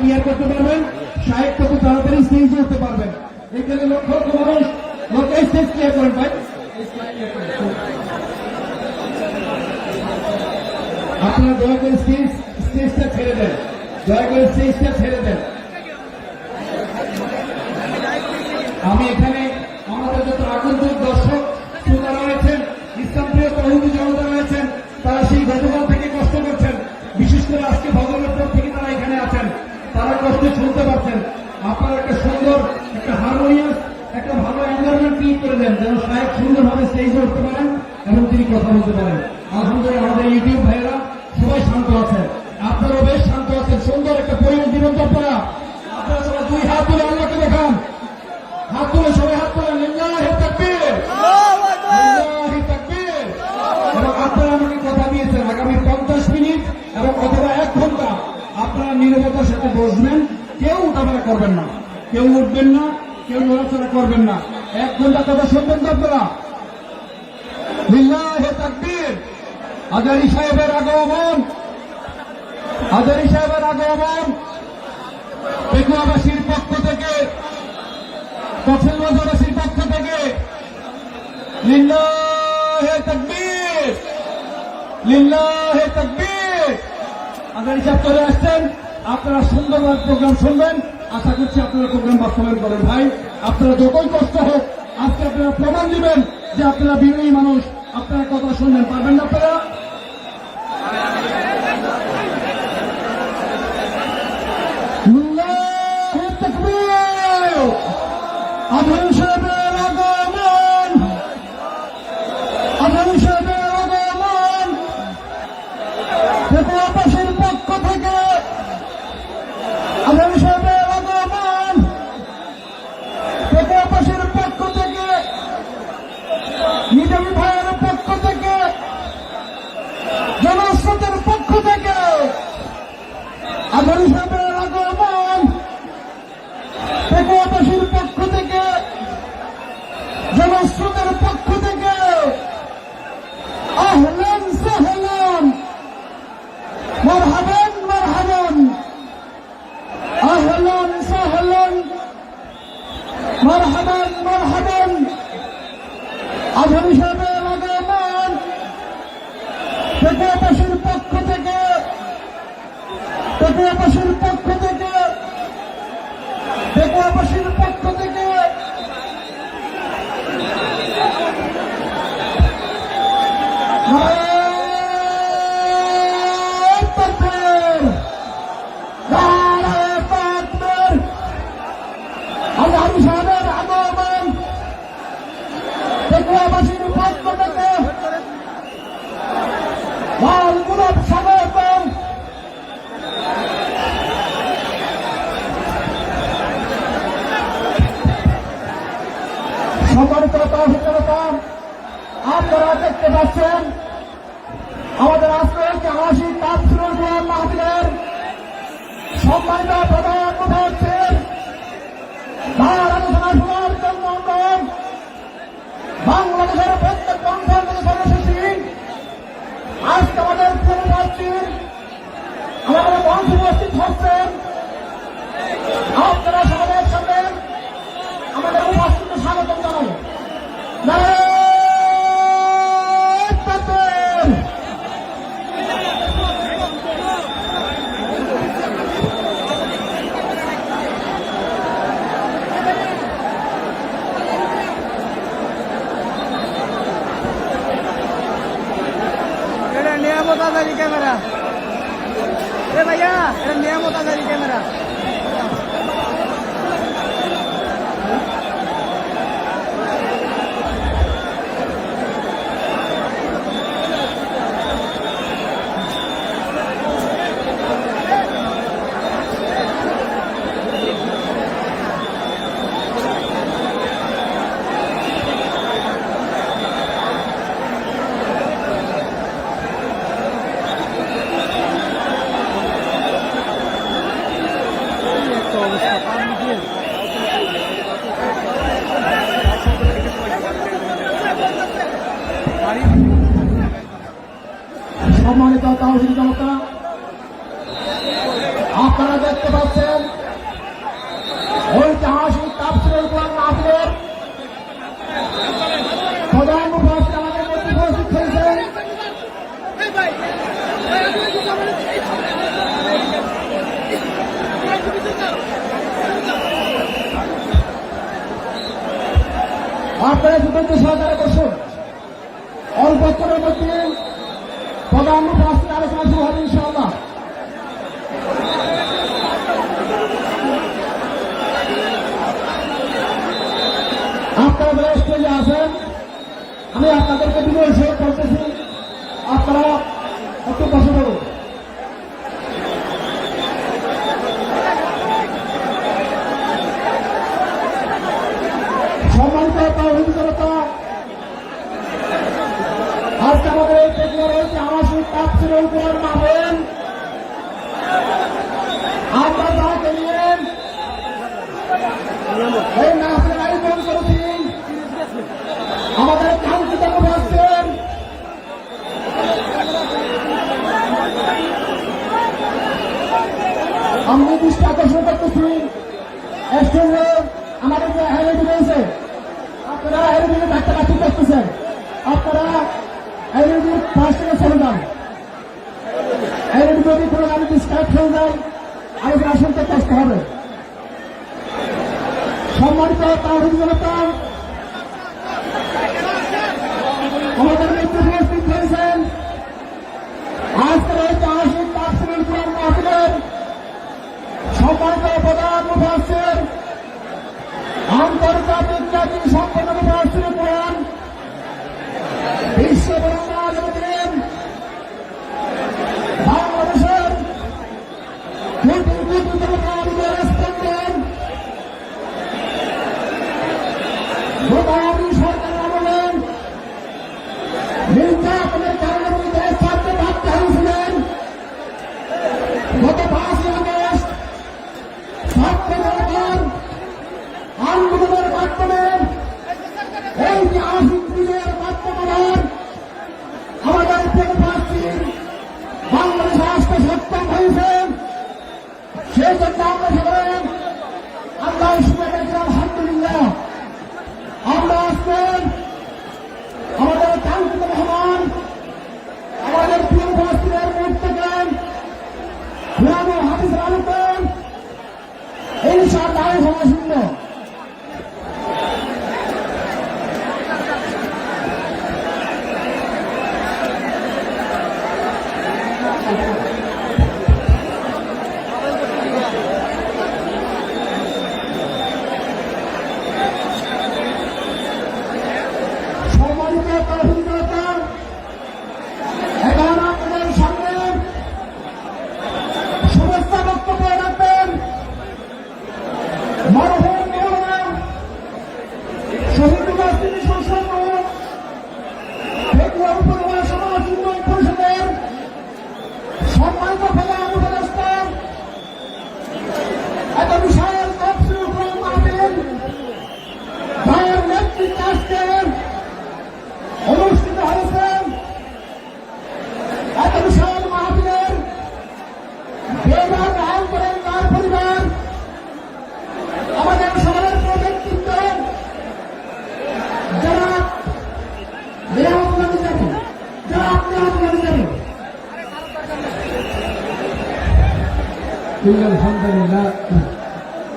Clear করতে পারবেন। সাহেব কত তাড়াতাড়ি স্টেজে উঠতে পারবেন। এখানে লক্ষ লক্ষ মানুষ লোক স্টেজ ক্লিয়ার করেন ভাই। আপনারা দয়া করে স্টেজ স্টেজটা ছেড়ে দেন। দয়া করে স্টেজটা ছেড়ে দেন আমি এখানে আমাদের যত আগন্তুক দর্শক শ্রোতা রয়েছেন ইসলামপ্রিয় তরুণী জনতা রয়েছেন তারা সেই গতকাল থেকে কষ্ট করছেন বিশেষ করে আজকে ভগবানের পর থেকে তারা এখানে আছেন তারা কষ্ট শুনতে পাচ্ছেন আপনারা একটা সুন্দর একটা হারমোনিয়াস একটা ভালো এনভায়রনমেন্ট ক্রিয়েট করে দেন যেন সাহেব সুন্দরভাবে স্টেজে উঠতে পারেন এবং তিনি কথা বলতে পারেন আলহামদুলিল্লাহ আমাদের ইউটিউব ভাইয়েরা সবাই শান্ত আছেন আপনারাও বেশ শান্ত আছেন সুন্দর একটা পরিবেশ দিবেন তো আপনারা। সবাই দুই হাত তুলে আল্লাহকে দেখান। হাত তুলে সবাই হাত তুলে লিল্লাহি তাকবীর। তাকবীর। এবং আপনারা আমাকে কথা দিয়েছেন আগামী পঞ্চাশ মিনিট এবং অথবা এক ঘণ্টা। আপনারা নিরবতার সাথে বসবেন কেউ উঠাফেরা করবেন না। কেউ উঠবেন না, কেউ নড়াচড়া করবেন না। এক ঘণ্টা কথা শুনবেন তো আপনারা। লিল্লাহি তাকবীর। আজারি সাহেবের আগমন। আজারি সাহেবের আগমন পেকুয়াবাসীর পক্ষ থেকে কক্সবাজারবাসীর পক্ষ থেকে, লিল্লাহে তাকবীর লিল্লাহে তাকবীর। আগামী সাহেব চলে আসছেন। আপনারা সুন্দরভাবে প্রোগ্রাম শুনবেন। আশা করছি আপনারা প্রোগ্রাম বাস্তবায়ন করেন ভাই। আপনারা যতই কষ্ট হোক, আজকে আপনারা প্রমাণ দিবেন যে আপনারা বিনয়ী মানুষ। আপনারা কথা শুনবেন, পারবেন না আপনারা? Father দেখতে পাচ্ছেন? আমাদের আজকে একটি তাফসিরুল কোরআন সম্মানিত প্রধান মুফাসসির জন্য আমরা বাংলাদেশের প্রত্যেক সর্বশেষী আজকে আমাদের পূর্ববর্তীর আমাদের উপস্থিত হচ্ছেন। আপনারা সবাই সাথে আমাদের উপস্থিত স্বাগত জানাই নারায়ণ তাকবীর! এটা নিয়ামত আজারি ক্যামেরা এ ভাইয়া এটা নিয়ামত আজারি ক্যামেরা একটা অবস্থা পার মিটিয়ে সম্মানিত তাহসিল জনতা আপনারা দেখতে পাচ্ছেন ঐতিহাসিক তাপসিলের কোরআন মাহফিলের প্রধান মুখস্থ আমাদের মধ্যে উপস্থিত হয়েছেন আপনারা সুতন্ত্র সহকারে বসুন। অল্পক্ষণের মধ্যে প্রধান মুখস্থ আলোচনা শুরু হবে ইনশাআল্লাহ। আপনারা যারা স্টেজে আছেন, আমি আপনাদেরকে বিনয় বলতেছি, আপনারা একটু বসে পড়ুন সম্মানিত অভিজ্ঞতা আজকে আমাদের এই প্রক্রিয়া রয়েছে আমার সেই তাপসির উপর মাবেন আমরা তাকে আমাদের কাঙ্ক্ষিত মুখাচ্ছেন আমি দৃষ্টি আকর্ষণ করতেছি। আমাদের যে হেরিটেজ রয়েছে, আপনারা ডাক্তার কাছে করতেছেন। আপনারা হেরিটেজ পাঁচ টাকা চলে যান হেরিটেজ যদি কোনো গাড়ি ডিসকাউন্ট হয়ে যায় আমাদের আসনটা কষ্ট হবে সম্মানিত তাহলে জনতা ঐতিহাসিক বিজয়ের মাধ্যমে আমাদের থেকে পাচ্ছি বাংলাদেশ আসতে সক্ষম হয়েছে সেই জন্য আমরা সবাই আল্লাহ শুনে আলহামদুলিল্লাহ আমরা আজকে আমাদের কাঙ্ক্ষিত মহান আমাদের প্রিয় উপস্থিতের মুহূর্তকে পুরানো হাদিস আলোকে ইনশাআল্লাহ সবাই শূন্য সম্মানিত অভিজ্ঞতা এখন আপনাদের সামনে শুভেচ্ছা বক্তব্য রাখবেন মরহুম মৌলানা শহীদুল্লাহ তিনি সংসদ ফেকুয়া উপজেলা সমাজ উন্নয়ন পরিষদের সম্মানিত প্রধান উপদেষ্টা এত বিশাল তফসিল উপর মাহফিল ভাইয়ের নেতৃত্বে আজকে অনুষ্ঠিত হয়েছে এত বিশাল মাহফিলের বেবার আইন করেন তার পরিবার আমাদের সমাজের প্রিয় ব্যক্তিত্ব যারা নিরাপত্তা যাবে যারা আপনি আপনার যাবে إن الحمد لله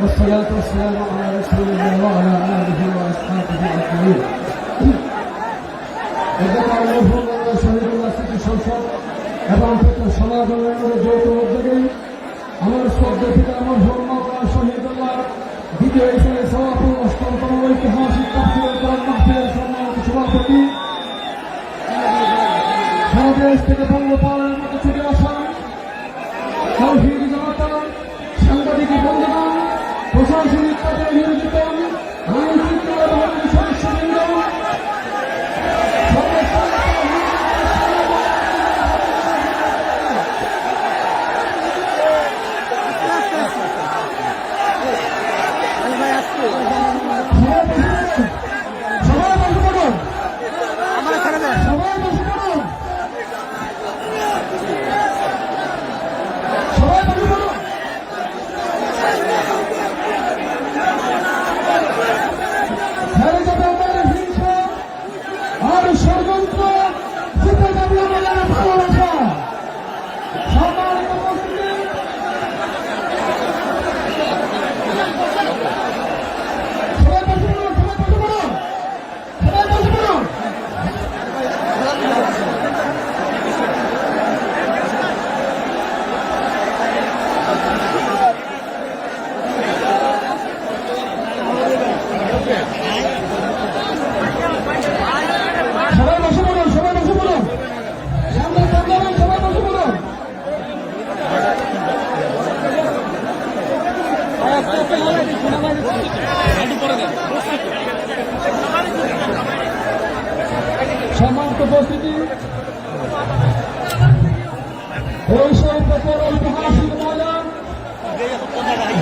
والصلاة والسلام على رسول الله وعلى آله وأصحابه أجمعين. এখানে মরহুম শহীদুল্লাহ স্মৃতি সংসদ এবং সমাজের যৌথ উদ্যোগে আমার শ্রদ্ধা পিতা মরহুম মৌলানা শহীদুল্লাহ দ্বিতীয় হিসেবে সভাপতি অষ্টমতম ঐতিহাসিক তাফসীরের কোরআন মাহফিলের সম্মানিত সভাপতি সারা দেশ থেকে বঙ্গপালের মতো ছুটে আসা তৌহিদ জনতা সাংবাদিক বন্ধুগণ প্রশাসনিক কাজে নিয়োজিত আইন শৃঙ্খলা বাহিনীর সদস্যবৃন্দ আরে ভাই আসছে সবাই বসে পড়ুন আমার ছেড়ে দেন সবাই বসে পড়ুন সবাই বসে পড়ুন সম্মানিত উপস্থিতি এই সেই প্রচার ঐতিহাসিক ময়দান যে ময়দানে দু হাজার উনিশ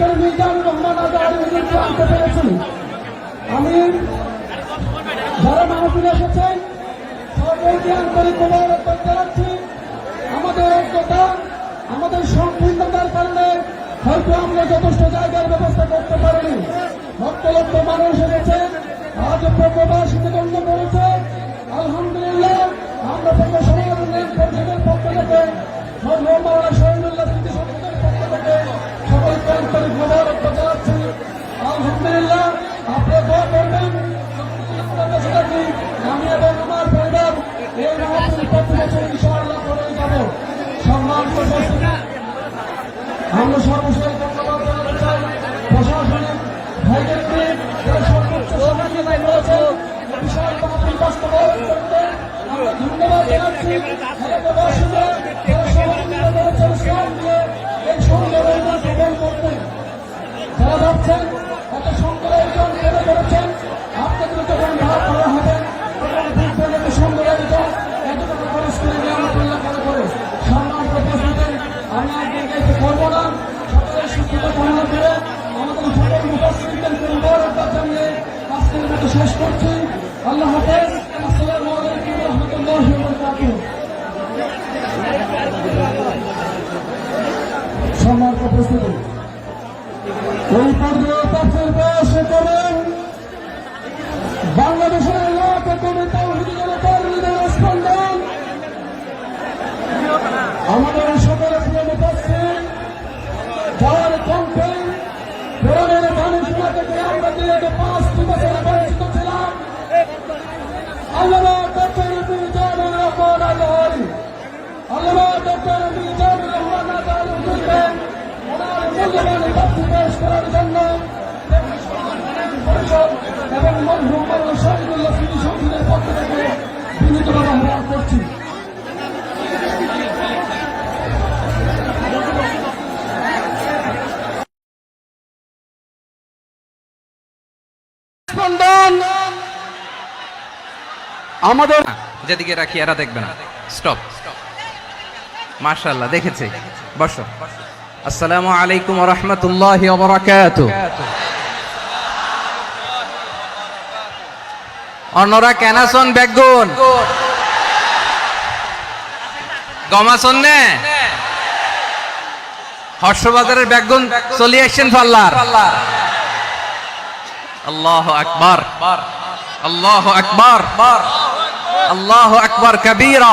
ডক্টর মিজানুর রহমান আজার হুজুরকে আনতে পেরেছি আমি যারা মাহফিল এসেছেন, সবাইকে আন্তরিক মোবারকবাদ জানাচ্ছি আমাদের ঐক্যতা আমাদের সংকীর্ণতার কারণে হয়তো আমরা যথেষ্ট জায়গার ব্যবস্থা করতে পারিনি। লক্ষ লক্ষ মানুষ এসেছে আজ প্রবাসীকে গণ্য করেছে। আলহামদুলিল্লাহ, আমরা উন্নয়ন পরিষদের পক্ষ থেকে মৌলানা শহীদুল্লাহ স্মৃতি থেকে সকলকে আন্তরিক মোবারকবাদ জানাচ্ছি আলহামদুলিল্লাহ আপনি দোয়া করবেন আমি এবং আমার পরিবার এই মহাপুর প্রতি বছর ধন্যবাদ জানাতে চাই প্রশাসনিক ভাইদেরকে সর্বোচ্চ জানাচ্ছি ভাবছেন এত কেন করেছেন। আপনাদের যখন ভাব করা হবে তখন বুঝবেন এত সুন্দর আয়োজন খরচ করে নিয়ামতুল্লাহ মনে করে সম্মান উপস্থিতি আমি আপনাকে একটু করব না। সকলের পর্যায়ে তাফসির পেশ করেন বাংলাদেশের লাখ কোটি স্পন্দন। আমাদের আমাদের যেদিকে রাখি এরা দেখবে না। স্টপ মাশাআল্লাহ দেখেছি। বসো। আসসালামু আলাইকুম রাহমাতুল্লাহি ওয়া বারাকাতুহু। অন্যরা কেনাসন বেগুন? গমাসন নে? হর্ষবাজারের বেগুন চলে আসছেন পাল্লার। আল্লাহ আকবার। আল্লাহ আকবার। আল্লাহ আকবার কবীরা।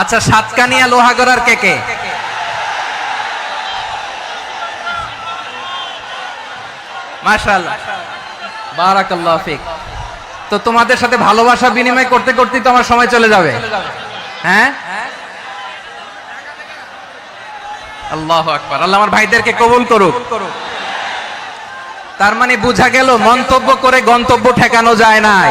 আচ্ছা সাতকানিয়া লোহাগড়ার কে কে? মাশাল্লাহ বারাকাল্লাহ ফিক। তো তোমাদের সাথে ভালোবাসা বিনিময় করতে করতে তো আমার সময় চলে যাবে। হ্যাঁ? আল্লাহ আকবার। আল্লাহ আমার ভাইদেরকে কবুল করুক। তার মানে বোঝা গেল মন্তব্য করে গন্তব্য ঠেকানো যায় নাই।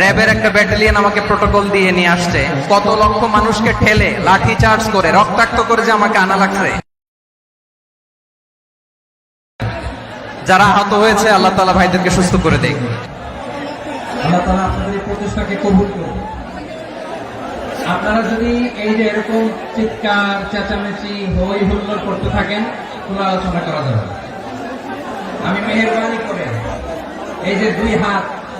র্যাবের একটা ব্যাটালিয়ন আমাকে প্রোটোকল দিয়ে নিয়ে আসছে। কত লক্ষ মানুষকে ঠেলে, লাঠি চার্জ করে, রক্তাক্ত করে যে আমাকে আনা লাগছে। যারা আহত হয়েছে, আল্লাহ তালা ভাইদেরকে সুস্থ করে করুন। আপনারা যদি এই যে এরকম চিৎকার, চেঁচামেচি, হই হুল্লোড় করতে থাকেন কোনো আলোচনা করা যাবে আমি মেহরবানি করে এই যে দুই হাত